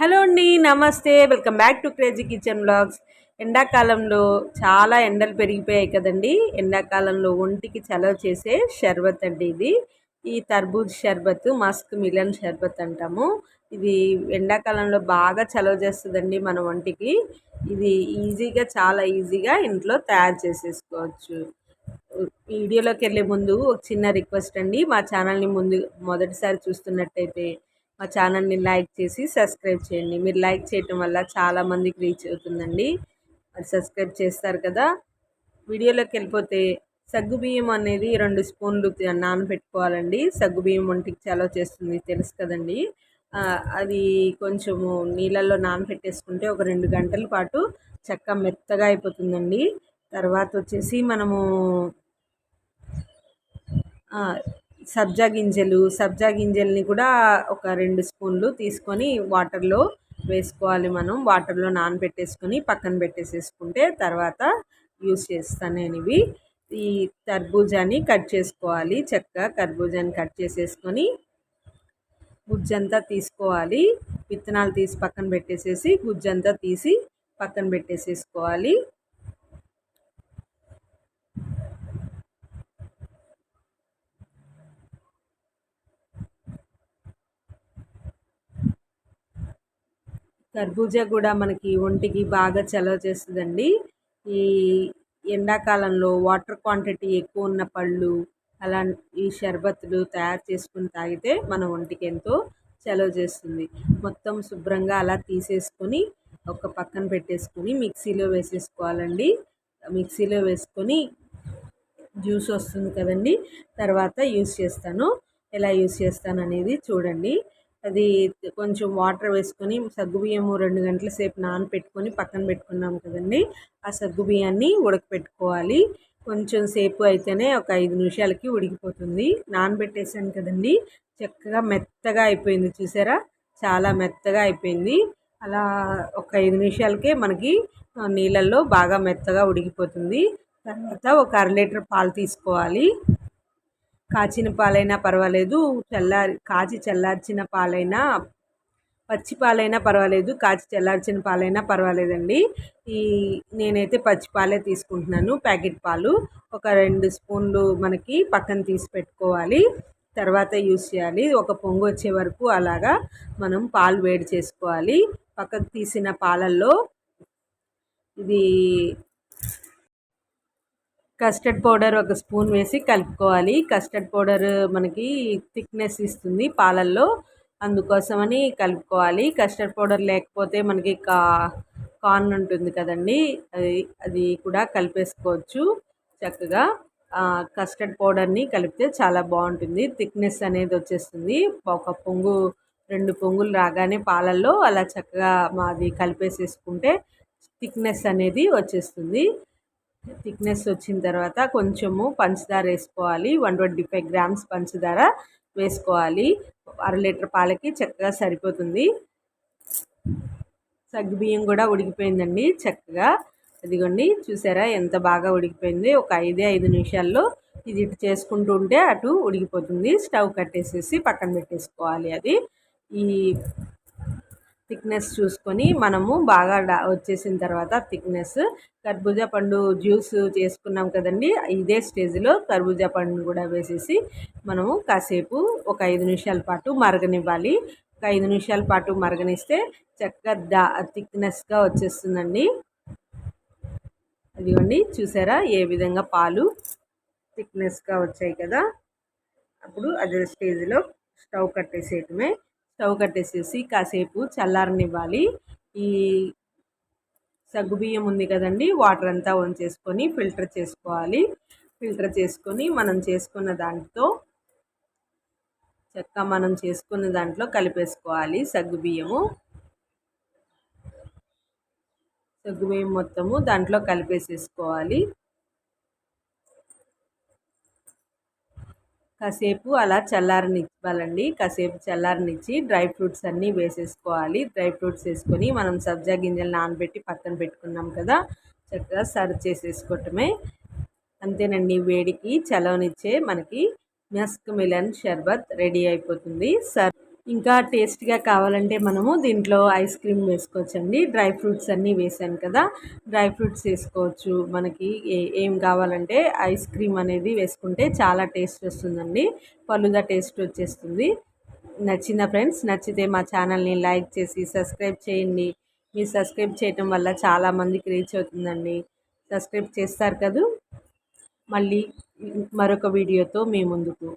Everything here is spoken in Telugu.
హలో అండి నమస్తే. Welcome back to crazy kitchen blogs ఎండాకాలంలో చాలా ఎండలు పెరిగిపోయాయి కదండి. ఎండాకాలంలో ఒంటికి చలవ చేసే షర్బత్ అండి ఇది. ఈ తర్బూజ్ షర్బత్ మస్క్ మిలన్ షర్బత్ అంటాము. ఇది ఎండాకాలంలో బాగా చలవ చేస్తుందండి మన ఒంటికి. ఇది ఈజీగా చాలా ఈజీగా ఇంట్లో తయారు చేసేసుకోవచ్చు. వీడియోలోకి వెళ్ళే ముందు ఒక చిన్న రిక్వెస్ట్ అండి. మా ఛానల్ని ముందు మొదటిసారి చూస్తున్నట్టయితే మా ఛానల్ని లైక్ చేసి సబ్స్క్రైబ్ చేయండి. మీరు లైక్ చేయటం వల్ల చాలామందికి రీచ్ అవుతుందండి. మరి సబ్స్క్రైబ్ చేస్తారు కదా. వీడియోలోకి వెళ్ళిపోతే సగ్గుబియ్యం అనేది రెండు స్పూన్లు నానబెట్టుకోవాలండి. సగ్గుబియ్యం ఒంటికి చాలా చేస్తుంది తెలుసు కదండి. అది కొంచెము నీళ్ళల్లో నానబెట్టేసుకుంటే ఒక రెండు గంటల పాటు చెక్క మెత్తగా అయిపోతుందండి. తర్వాత వచ్చేసి మనము సబ్జా గింజలు సబ్జా గింజల్ని కూడా ఒక రెండు స్పూన్లు తీసుకొని వాటర్లో వేసుకోవాలి మనం. వాటర్లో నానబెట్టేసుకొని పక్కన పెట్టేసేసుకుంటే తర్వాత యూస్ చేస్తాను నేను ఇవి. ఈ కర్బూజాని కట్ చేసుకోవాలి చక్కగా కర్బూజాని కట్ చేసేసుకొని గుజ్జంతా తీసుకోవాలి. విత్తనాలు తీసి పక్కన పెట్టేసేసి గుజ్జంతా తీసి పక్కన పెట్టేసేసుకోవాలి. కర్బూజా కూడా మనకి ఒంటికి బాగా చలవ చేస్తుందండి. ఈ ఎండాకాలంలో వాటర్ క్వాంటిటీ ఎక్కువ ఉన్న పళ్ళు అలా ఈ షర్బత్తులు తయారు చేసుకుని తాగితే మన ఒంటికి ఎంతో చలవ చేస్తుంది. మొత్తం శుభ్రంగా అలా తీసేసుకొని ఒక పక్కన పెట్టేసుకొని మిక్సీలో వేసేసుకోవాలండి. మిక్సీలో వేసుకొని జ్యూస్ వస్తుంది కదండి. తర్వాత యూస్ చేస్తాను. ఎలా యూస్ చేస్తాను అనేది చూడండి. అది కొంచెం వాటర్ వేసుకొని సగ్గుబియ్యము రెండు గంటల సేపు నానపెట్టుకొని పక్కన పెట్టుకున్నాం కదండి. ఆ సగ్గుబియ్యాన్ని ఉడకపెట్టుకోవాలి. కొంచెం సేపు అయితేనే ఒక ఐదు నిమిషాలకి ఉడికిపోతుంది. నానబెట్టేసాను కదండి. చక్కగా మెత్తగా అయిపోయింది చూసారా? చాలా మెత్తగా అయిపోయింది. అలా ఒక ఐదు నిమిషాలకే మనకి నీళ్ళల్లో బాగా మెత్తగా ఉడికిపోతుంది. తర్వాత ఒక అర లీటర్ పాలు తీసుకోవాలి. కాచిన పాలైనా పర్వాలేదు చల్లారి కాచి చల్లార్చిన పాలైనా పచ్చి పాలైనా పర్వాలేదు కాచి చల్లార్చిన పాలైనా పర్వాలేదండి. ఈ నేనైతే పచ్చి పాలే తీసుకుంటున్నాను ప్యాకెట్ పాలు. ఒక రెండు స్పూన్లు మనకి పక్కన తీసి పెట్టుకోవాలి. తర్వాత యూస్ చేయాలి. ఒక పొంగు వచ్చే వరకు అలాగా మనం పాలు వేడి చేసుకోవాలి. పక్కకు తీసిన పాలల్లో ఇది కస్టర్డ్ పౌడర్ ఒక స్పూన్ వేసి కలుపుకోవాలి. కస్టర్డ్ పౌడర్ మనకి థిక్నెస్ ఇస్తుంది పాలల్లో అందుకోసమని కలుపుకోవాలి. కస్టర్డ్ పౌడర్ లేకపోతే మనకి కా కార్న్ ఉంటుంది కదండి అది అది కూడా కలిపేసుకోవచ్చు చక్కగా. కస్టర్డ్ పౌడర్ని కలిపితే చాలా బాగుంటుంది. థిక్నెస్ అనేది వచ్చేస్తుంది. ఒక పొంగు రెండు పొంగులు రాగానే పాలల్లో అలా చక్కగా మాది కలిపేసేసుకుంటే థిక్నెస్ అనేది వచ్చేస్తుంది. థిక్నెస్ వచ్చిన తర్వాత కొంచెము పంచదార వేసుకోవాలి. వన్ ట్వంటీ ఫైవ్ గ్రామ్స్ పంచదార వేసుకోవాలి. అర లీటర్ పాలకి చక్కగా సరిపోతుంది. సగ్గుబియ్యం కూడా ఉడికిపోయిందండి చక్కగా. అదిగోండి చూసారా ఎంత బాగా ఉడికిపోయింది? ఒక ఐదే ఐదు నిమిషాల్లో ఇది ఇటు చేసుకుంటూ ఉంటే అటు ఉడికిపోతుంది. స్టవ్ కట్టేసేసి పక్కన పెట్టేసుకోవాలి అది. ఈ థిక్నెస్ చూసుకొని మనము బాగా వచ్చేసిన తర్వాత థిక్నెస్. కర్బూజా పండు జ్యూస్ చేసుకున్నాం కదండి ఇదే స్టేజ్లో కర్బూజా పండును కూడా వేసేసి మనము కాసేపు ఒక ఐదు నిమిషాల పాటు మరగనివ్వాలి. ఒక ఐదు నిమిషాల పాటు మరగనిస్తే చక్కగా దా థిక్నెస్గా వచ్చేస్తుందండి. అదిగోండి చూసారా ఏ విధంగా పాలు థిక్నెస్గా వచ్చాయి కదా. అప్పుడు అదే స్టేజ్లో స్టవ్ కట్టేసేయటమే. స్టవ్ కట్టేసేసి కాసేపు చల్లారనివ్వాలి. ఈ సగ్గుబియ్యం ఉంది కదండి వాటర్ అంతా వంచేసుకొని ఫిల్టర్ చేసుకోవాలి. ఫిల్టర్ చేసుకొని మనం చేసుకున్న దాంట్లో చెక్క మనం చేసుకున్న దాంట్లో కలిపేసుకోవాలి సగ్గుబియ్యము సగ్గుబియ్యం మొత్తము దాంట్లో కలిపేసేసుకోవాలి. కాసేపు అలా చల్లారనివ్వాలండి. కాసేపు చల్లారనిచ్చి డ్రై ఫ్రూట్స్ అన్నీ వేసేసుకోవాలి. డ్రై ఫ్రూట్స్ వేసుకొని మనం సబ్జా గింజలు నానబెట్టి పక్కన పెట్టుకున్నాం కదా చక్కగా సర్వ్ చేసేసుకోవటమే. అంతేనండి వేడికి చలవనిచ్చే మనకి మస్క్ మిలన్ షర్బత్ రెడీ అయిపోతుంది. సర్వ్ ఇంకా టేస్ట్గా కావాలంటే మనము దీంట్లో ఐస్ క్రీమ్ వేసుకోవచ్చండి. డ్రై ఫ్రూట్స్ అన్నీ వేసాను కదా డ్రై ఫ్రూట్స్ వేసుకోవచ్చు. మనకి ఏ ఏం కావాలంటే ఐస్ క్రీమ్ అనేది వేసుకుంటే చాలా టేస్ట్ వస్తుందండి. పలుదా టేస్ట్ వచ్చేస్తుంది. నచ్చిన ఫ్రెండ్స్ నచ్చితే మా ఛానల్ని లైక్ చేసి సబ్స్క్రైబ్ చేయండి. మీరు సబ్స్క్రైబ్ చేయటం వల్ల చాలామందికి రీచ్ అవుతుందండి. సబ్స్క్రైబ్ చేస్తారు కదూ? మళ్ళీ మరొక వీడియోతో మీ ముందుకు.